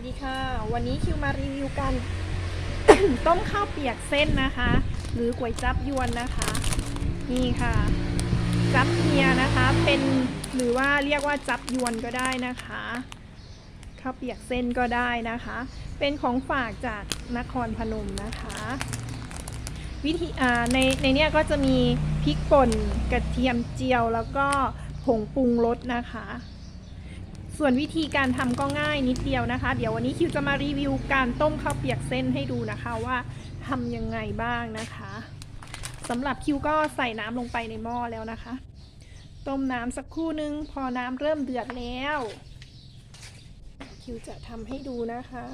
วัสดีค่ะ วันนี้คิวมารีวิวกัน ต้มข้าวเปียกเส้นนะคะ หรือก๋วยจับยวนนะคะ นี่ค่ะ จับเฮียนะคะเป็นหรือว่าเรียกว่าจับยวนก็ได้นะคะข้าวเปียกเส้นก็ได้นะคะ เป็นของฝากจากนครพนมนะคะ วิธีในในเนี้ยก็จะมีพริกป่นกระเทียมเจียวแล้วก็ผงปรุงรสนะคะ ส่วนวิธีการทำก็ง่ายนิดเดียวนะคะ เดี๋ยววันนี้คิวจะมารีวิวการต้มข้าวเปียกเส้นให้ดูนะคะว่าทำยังไงบ้างนะคะสำหรับคิวก็ใส่น้ำลงไปในหม้อแล้วนะคะ ต้มน้ำสักครู่นึง พอน้ำเริ่มเดือดแล้ว คิวจะทำให้ดูนะคะ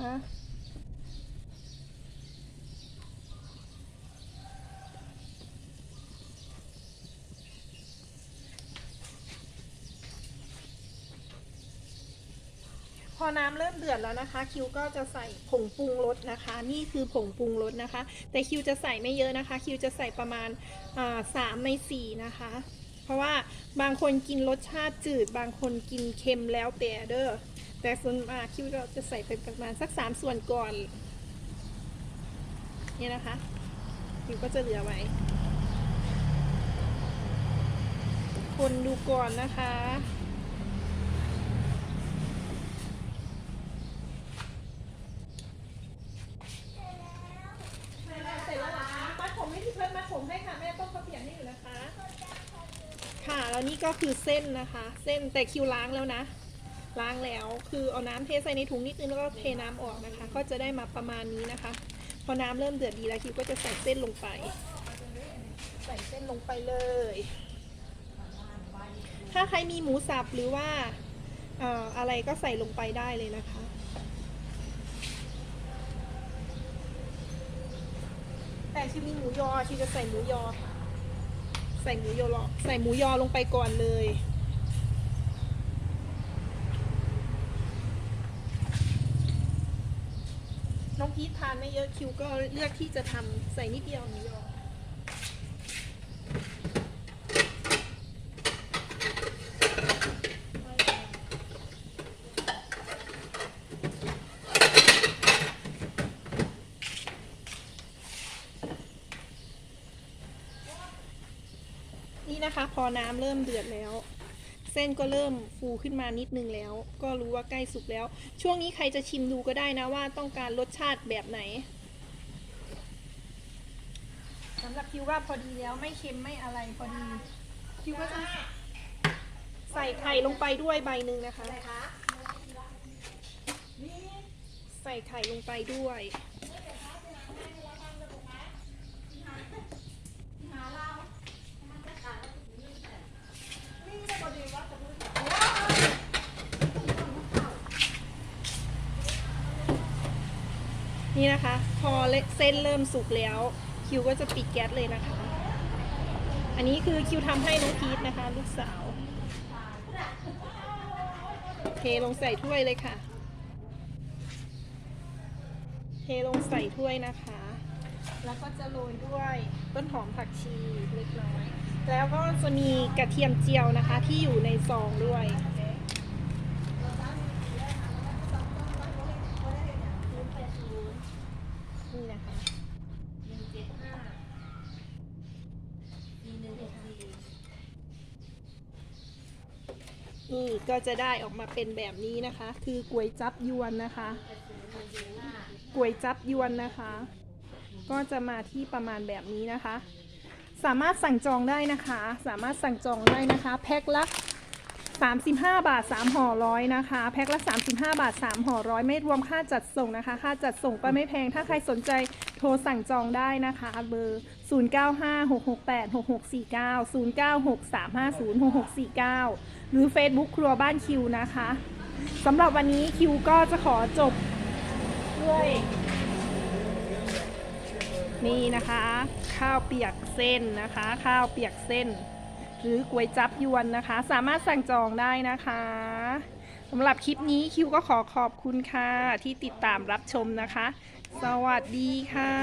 อน้ำเริ่มเดือดแล้วนะคะ คิวก็จะใส่ผงปรุงรสนะคะ นี่คือผงปรุงรสนะคะ แต่คิวจะใส่ไม่เยอะนะคะ คิวจะใส่ประมาณสามในสี่นะคะ เพราะว่าบางคนกินรสชาติจืด บางคนกินเค็มแล้วแต่เด้อแต่ส่วนมากคิวก็จะใส่ไปประมาณสักสามส่วนก่อนนี่นะคะคิวก็จะเหลือไว้คนดูก่อนนะคะ เสร็จแล้วเหรอคะมัดผมให้พี่เพิ่มมัดผมให้ค่ะแม่ต้มข้าวเปียกให้อยู่นะคะ ค่ะ แล้วนี่ก็คือเส้นนะคะ เส้นแต่คิวล้างแล้วนะ ล้างแล้ว คือเอาน้ำเทใส่ในถุงนิดนึงแล้วก็เทน้ำออกนะคะ ก็จะได้มาประมาณนี้นะคะ พอน้ำเริ่มเดือดดีแล้วคิวก็จะใส่เส้นลงไป ใส่เส้นลงไปเลย ถ้าใครมีหมูสับหรือว่าเอ่ออะไรก็ใส่ลงไปได้เลยนะคะแต่ชิมีหมูยอชิจะใส่หมูยอค่ะ ใส่หมูยอลใส่หมูยอลงไปก่อนเลย น้องพีททานไม่เยอะคิวก็เลือกที่จะทำใส่นิดเดียวหมูยอ นะคะ พอน้ำเริ่มเดือดแล้ว เส้นก็เริ่มฟูขึ้นมานิดนึงแล้ว ก็รู้ว่าใกล้สุกแล้ว ช่วงนี้ใครจะชิมดูก็ได้นะว่าต้องการรสชาติแบบไหนสำหรับคิวว่าพอดีแล้วไม่เค็มไม่อะไรพอดี คิวก็จะใส่ไข่ลงไปด้วยใบหนึ่งนะคะ ใส่ไข่ลงไปด้วย นี่นะคะ พอเส้นเริ่มสุกแล้ว คิวก็จะปิดแก๊สเลยนะคะ อันนี้คือคิวทำให้น้องพีทนะคะ ลูกสาวเทลงใส่ถ้วยเลยค่ะ เทลงใส่ถ้วยนะคะ แล้วก็จะโรยด้วยต้นหอมผักชีเล็กน้อย แล้วก็จะมีกระเทียมเจียวนะคะที่อยู่ในซองด้วย นี่นะคะนี่ก็จะได้ออกมาเป็นแบบนี้นะคะ คือก๋วยจับยวนนะคะก๋วยจับยวนนะคะ ก็จะมาที่ประมาณแบบนี้นะคะ สามารถสั่งจองได้นะคะ สามารถสั่งจองได้นะคะ แพ็คละ 35 บาท 3ห่อร้อยนะคะ แพ็คละ 35 บาท 3ห่อร้อยไม่รวมค่าจัดส่งนะคะ ค่าจัดส่งก็ไม่แพง ถ้าใครสนใจโทรสั่งจองได้นะคะ เบอร์ 0956686649 0963506649 หรือ Facebook ครัวบ้านคิวนะคะสำหรับวันนี้คิวก็จะขอจบด้วยนี่นะคะ ข้าวเปียกเส้นนะคะ ข้าวเปียกเส้น หรือก๋วยจับยวนนะคะ สามารถสั่งจองได้นะคะสำหรับคลิปนี้คิวก็ขอขอบคุณค่ะ ที่ติดตามรับชมนะคะ สวัสดีค่ะ